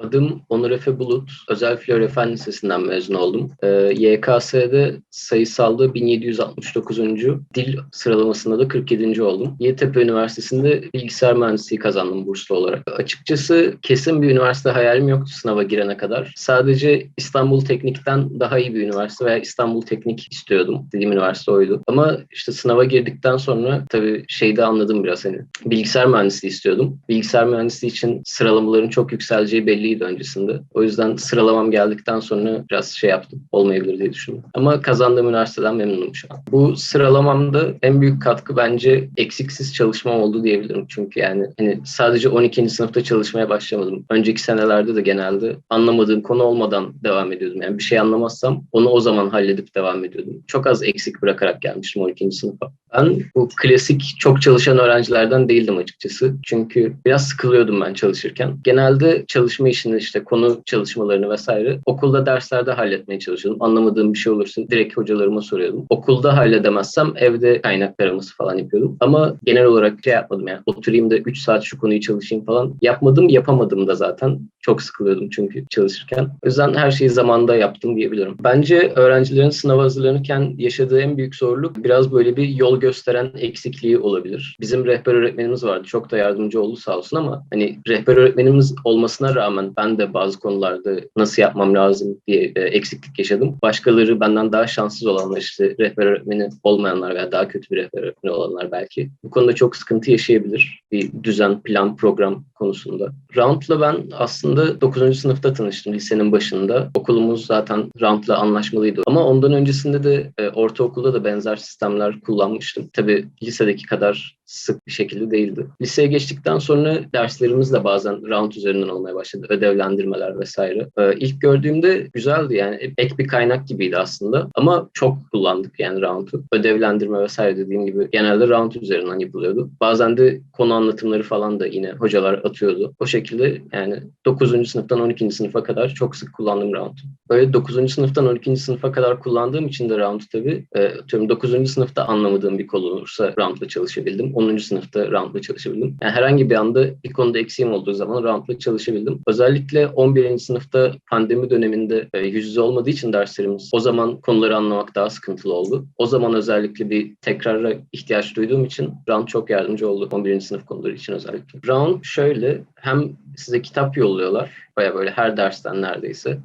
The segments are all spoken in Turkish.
Adım Onur Efe Bulut. Özel Florya Fen Lisesi'nden mezun oldum. Ee, YKS'de sayısalda 1769. Dil sıralamasında da 47. oldum. Yeditepe Üniversitesi'nde bilgisayar mühendisliği kazandım burslu olarak. Açıkçası kesin bir üniversite hayalim yoktu sınava girene kadar. Sadece İstanbul Teknik'ten daha iyi bir üniversite veya İstanbul Teknik istiyordum. Dediğim üniversite oydu. Ama işte sınava girdikten sonra tabii şeyde anladım biraz hani. Bilgisayar mühendisliği istiyordum. Bilgisayar mühendisliği için sıralamaların çok yükseleceği belliydi öncesinde. O yüzden sıralamam geldikten sonra biraz şey yaptım. Olmayabilir diye düşündüm. Ama kazandığım üniversiteden memnunum şu an. Bu sıralamamda en büyük katkı bence eksiksiz çalışmam oldu diyebilirim. Çünkü yani hani sadece 12. sınıfta çalışmaya başlamadım. Önceki senelerde de genelde anlamadığım konu olmadan devam ediyordum. Yani bir şey anlamazsam onu o zaman halledip devam ediyordum. Çok az eksik bırakarak gelmiştim 12. sınıfa. Ben bu klasik çok çalışan öğrencilerden değildim açıkçası. Çünkü biraz sıkılıyordum ben çalışırken. Genelde çalışma işini işte konu çalışmalarını vesaire okulda derslerde halletmeye çalışıyordum. Anlamadığım bir şey olursa direkt hocalarıma soruyordum. Okulda halledemezsem evde kaynak araması falan yapıyordum. Ama genel olarak şey yapmadım yani oturayım da 3 saat şu konuyu çalışayım falan. Yapmadım yapamadım da zaten. Çok sıkılıyordum çünkü çalışırken. O yüzden her şeyi zamanda yaptım diyebilirim. Bence öğrencilerin sınava hazırlanırken yaşadığı en büyük zorluk biraz böyle bir yol gösteren eksikliği olabilir. Bizim rehber öğretmenimiz vardı. Çok da yardımcı oldu sağ olsun ama hani rehber öğretmenimiz olmasına rağmen ben de bazı konularda nasıl yapmam lazım diye e, eksiklik yaşadım. Başkaları benden daha şanssız olanlar işte rehber öğretmeni olmayanlar veya daha kötü bir rehber öğretmeni olanlar belki. Bu konuda çok sıkıntı yaşayabilir. Bir düzen, plan, program konusunda. Round'la ben aslında 9. sınıfta tanıştım lisenin başında. Okulumuz zaten Round'la anlaşmalıydı. Ama ondan öncesinde de e, ortaokulda da benzer sistemler kullanmıştım. Tabii lisedeki kadar sık bir şekilde değildi. Liseye geçtikten sonra derslerimiz de bazen round üzerinden olmaya başladı. Ödevlendirmeler vesaire. Ee, ilk gördüğümde güzeldi yani. Ek bir kaynak gibiydi aslında. Ama çok kullandık yani round'u. Ödevlendirme vesaire dediğim gibi genelde round üzerinden yapılıyordu. Bazen de konu anlatımları falan da yine hocalar atıyordu. O şekilde yani 9. sınıftan 12. sınıfa kadar çok sık kullandım round'u. Böyle 9. sınıftan 12. sınıfa kadar kullandığım için de round tabii. E, 9. sınıfta anlamadığım bir konu olursa round'la çalışabildim. 10. sınıfta round'la çalışabildim. Yani herhangi bir anda bir konuda eksiğim olduğu zaman round'la çalışabildim. Özellikle 11. sınıfta pandemi döneminde e, yüz yüze olmadığı için derslerimiz o zaman konuları anlamak daha sıkıntılı oldu. O zaman özellikle bir tekrara ihtiyaç duyduğum için round çok yardımcı oldu 11. sınıf konuları için özellikle. Round şöyle hem size kitap yolluyorlar. Baya böyle her dersten neredeyse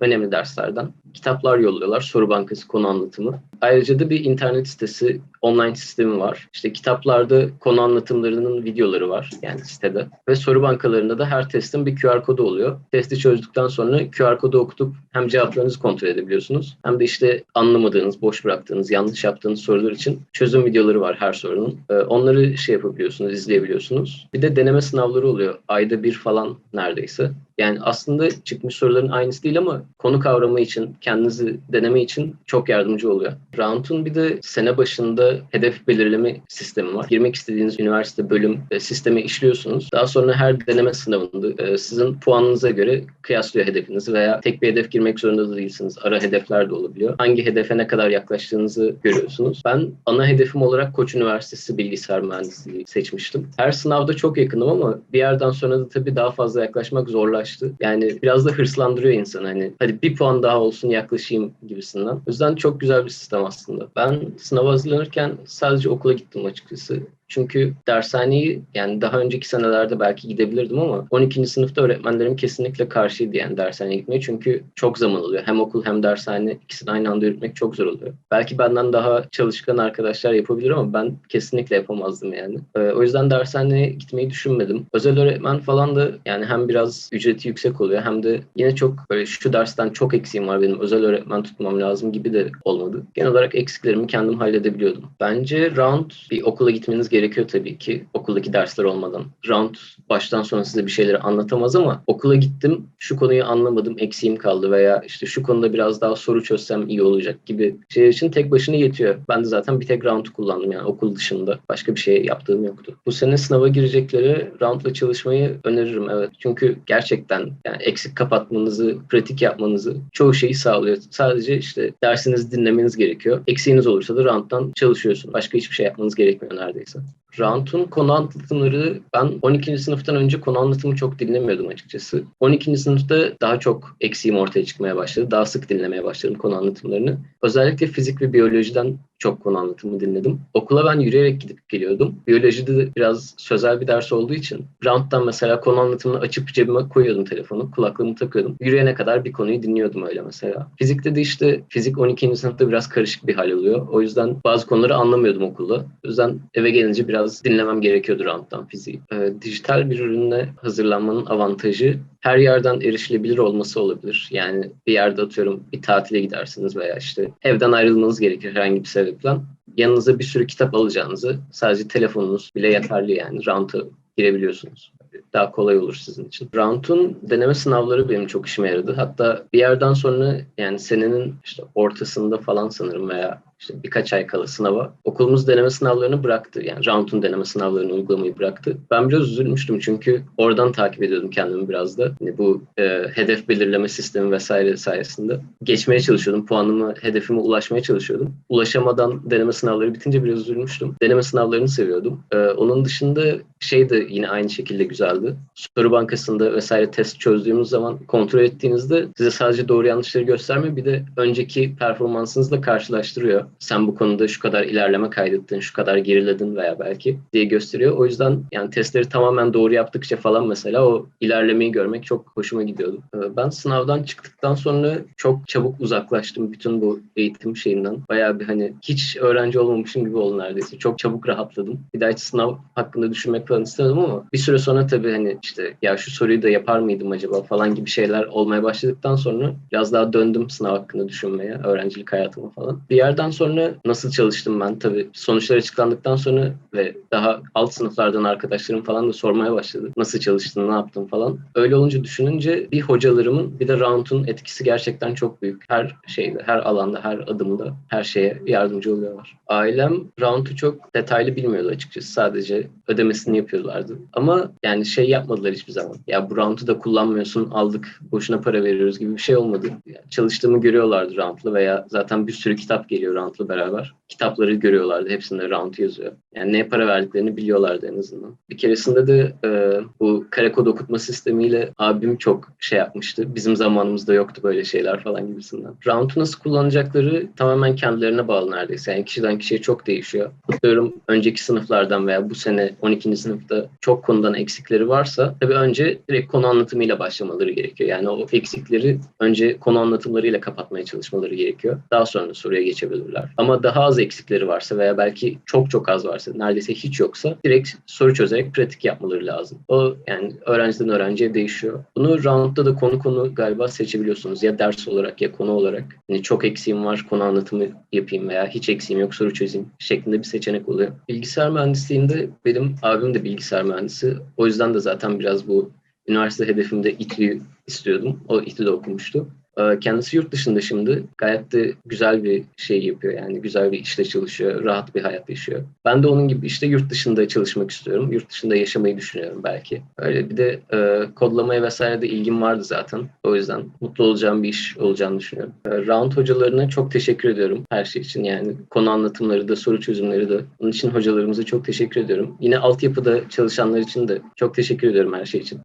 önemli derslerden kitaplar yolluyorlar. Soru bankası, konu anlatımı. Ayrıca da bir internet sitesi, online sistemi var. İşte kitaplarda konu anlatımlarının videoları var yani sitede. Ve soru bankalarında da her testin bir QR kodu oluyor. Testi çözdükten sonra QR kodu okutup hem cevaplarınızı kontrol edebiliyorsunuz hem de işte anlamadığınız, boş bıraktığınız, yanlış yaptığınız sorular için çözüm videoları var her sorunun. Onları şey yapabiliyorsunuz, izleyebiliyorsunuz. Bir de deneme sınavları oluyor. Ayda bir falan neredeyse. Yani aslında çıkmış soruların aynısı değil ama konu kavramı için, kendinizi deneme için çok yardımcı oluyor. Round'un bir de sene başında hedef belirleme sistemi var. Girmek istediğiniz üniversite bölüm e, sisteme işliyorsunuz. Daha sonra her deneme sınavında e, sizin puanınıza göre kıyaslıyor hedefinizi veya tek bir hedef girmek zorunda da değilsiniz. Ara hedefler de olabiliyor. Hangi hedefe ne kadar yaklaştığınızı görüyorsunuz. Ben ana hedefim olarak Koç Üniversitesi Bilgisayar Mühendisliği seçmiştim. Her sınavda çok yakınım ama bir yerden sonra da tabii daha fazla yaklaşmak zorlaştı ulaştı. Yani biraz da hırslandırıyor insanı hani hadi bir puan daha olsun yaklaşayım gibisinden. O yüzden çok güzel bir sistem aslında. Ben sınava hazırlanırken sadece okula gittim açıkçası. Çünkü dershaneyi yani daha önceki senelerde belki gidebilirdim ama 12. sınıfta öğretmenlerim kesinlikle karşıydı yani dershaneye gitmeye. Çünkü çok zaman oluyor. Hem okul hem dershane ikisini aynı anda yürütmek çok zor oluyor. Belki benden daha çalışkan arkadaşlar yapabilir ama ben kesinlikle yapamazdım yani. Ee, o yüzden dershaneye gitmeyi düşünmedim. Özel öğretmen falan da yani hem biraz ücreti yüksek oluyor hem de yine çok böyle şu dersten çok eksiğim var benim özel öğretmen tutmam lazım gibi de olmadı. Genel olarak eksiklerimi kendim halledebiliyordum. Bence round bir okula gitmeniz gerekiyor tabii ki okuldaki dersler olmadan. Round baştan sona size bir şeyleri anlatamaz ama okula gittim şu konuyu anlamadım eksiğim kaldı veya işte şu konuda biraz daha soru çözsem iyi olacak gibi şey için tek başına yetiyor. Ben de zaten bir tek round kullandım yani okul dışında. Başka bir şey yaptığım yoktu. Bu sene sınava girecekleri roundla çalışmayı öneririm evet. Çünkü gerçekten yani eksik kapatmanızı, pratik yapmanızı çoğu şeyi sağlıyor. Sadece işte dersinizi dinlemeniz gerekiyor. Eksiğiniz olursa da round'dan çalışıyorsun. Başka hiçbir şey yapmanız gerekmiyor neredeyse. Round'un konu anlatımları ben 12. sınıftan önce konu anlatımı çok dinlemiyordum açıkçası. 12. sınıfta daha çok eksiğim ortaya çıkmaya başladı. Daha sık dinlemeye başladım konu anlatımlarını. Özellikle fizik ve biyolojiden çok konu anlatımı dinledim. Okula ben yürüyerek gidip geliyordum. Biyolojide de biraz sözel bir ders olduğu için Round'dan mesela konu anlatımını açıp cebime koyuyordum telefonu. Kulaklığımı takıyordum. Yürüyene kadar bir konuyu dinliyordum öyle mesela. Fizikte de işte fizik 12. sınıfta biraz karışık bir hal oluyor. O yüzden bazı konuları anlamıyordum okulda. O yüzden eve gelince biraz dinlemem gerekiyordu Round'dan fiziği. Ee, dijital bir ürünle hazırlanmanın avantajı her yerden erişilebilir olması olabilir. Yani bir yerde atıyorum bir tatile gidersiniz veya işte evden ayrılmanız gerekir herhangi bir sebeple. Yanınıza bir sürü kitap alacağınızı sadece telefonunuz bile yeterli yani. Round'a girebiliyorsunuz. Daha kolay olur sizin için. Round'un deneme sınavları benim çok işime yaradı. Hatta bir yerden sonra yani senenin işte ortasında falan sanırım veya işte birkaç ay kala sınava okulumuz deneme sınavlarını bıraktı. Yani Round'un deneme sınavlarını uygulamayı bıraktı. Ben biraz üzülmüştüm çünkü oradan takip ediyordum kendimi biraz da. Yani bu e, hedef belirleme sistemi vesaire sayesinde geçmeye çalışıyordum. Puanımı, hedefime ulaşmaya çalışıyordum. Ulaşamadan deneme sınavları bitince biraz üzülmüştüm. Deneme sınavlarını seviyordum. E, onun dışında şey de yine aynı şekilde güzeldi. Soru bankasında vesaire test çözdüğümüz zaman kontrol ettiğinizde size sadece doğru yanlışları göstermiyor bir de önceki performansınızla karşılaştırıyor. Sen bu konuda şu kadar ilerleme kaydettin, şu kadar geriledin veya belki diye gösteriyor. O yüzden yani testleri tamamen doğru yaptıkça falan mesela o ilerlemeyi görmek çok hoşuma gidiyordu. Ee, Ben sınavdan çıktıktan sonra çok çabuk uzaklaştım bütün bu eğitim şeyinden. Bayağı bir hani hiç öğrenci olmamışım gibi oldu neredeyse. Çok çabuk rahatladım. Bir daha hiç sınav hakkında düşünmek falan istemedim ama bir süre sonra tabii hani işte ya şu soruyu da yapar mıydım acaba falan gibi şeyler olmaya başladıktan sonra biraz daha döndüm sınav hakkında düşünmeye, öğrencilik hayatıma falan. Bir yerden sonra nasıl çalıştım ben tabii sonuçlar açıklandıktan sonra ve daha alt sınıflardan arkadaşlarım falan da sormaya başladı. Nasıl çalıştın, ne yaptın falan. Öyle olunca düşününce bir hocalarımın bir de Round'un etkisi gerçekten çok büyük. Her şeyde, her alanda, her adımda, her şeye yardımcı oluyorlar. Ailem Round'u çok detaylı bilmiyordu açıkçası. Sadece ödemesini yapıyorlardı. Ama yani şey yapmadılar hiçbir zaman. Ya bu Round'u da kullanmıyorsun, aldık, boşuna para veriyoruz gibi bir şey olmadı. Yani çalıştığımı görüyorlardı Round'la veya zaten bir sürü kitap geliyor Round'la beraber. Kitapları görüyorlardı. Hepsinde Round yazıyor. Yani neye para verdiklerini biliyorlardı en azından. Bir keresinde de e, bu kare kod okutma sistemiyle abim çok şey yapmıştı. Bizim zamanımızda yoktu böyle şeyler falan gibisinden. Round'u nasıl kullanacakları tamamen kendilerine bağlı neredeyse. Yani kişiden kişiye çok değişiyor. Atıyorum önceki sınıflardan veya bu sene 12. sınıfta çok konudan eksikleri varsa tabii önce direkt konu anlatımıyla başlamaları gerekiyor. Yani o eksikleri önce konu anlatımlarıyla kapatmaya çalışmaları gerekiyor. Daha sonra soruya geçebilirler. Ama daha az eksikleri varsa veya belki çok çok az varsa, neredeyse hiç yoksa direkt soru çözerek pratik yapmaları lazım. O yani öğrenciden öğrenciye değişiyor. Bunu roundda da konu konu galiba seçebiliyorsunuz. Ya ders olarak ya konu olarak. Yani çok eksiğim var, konu anlatımı yapayım veya hiç eksiğim yok, soru çözeyim şeklinde bir seçenek oluyor. Bilgisayar mühendisliğinde benim abim de bilgisayar mühendisi. O yüzden de zaten biraz bu üniversite hedefimde İTÜ'yü istiyordum. O İTÜ'de okumuştu. Ee, Kendisi yurt dışında şimdi. Gayet de güzel bir şey yapıyor yani. Güzel bir işte çalışıyor. Rahat bir hayat yaşıyor. Ben de onun gibi işte yurt dışında çalışmak istiyorum. Yurt dışında yaşamayı düşünüyorum belki. Öyle bir de e, kodlamaya vesaire de ilgim vardı zaten. O yüzden mutlu olacağım bir iş olacağını düşünüyorum. E, Round hocalarına çok teşekkür ediyorum her şey için. Yani konu anlatımları da, soru çözümleri de. Onun için hocalarımıza çok teşekkür ediyorum. Yine altyapıda çalışanlar için de çok teşekkür ediyorum her şey için.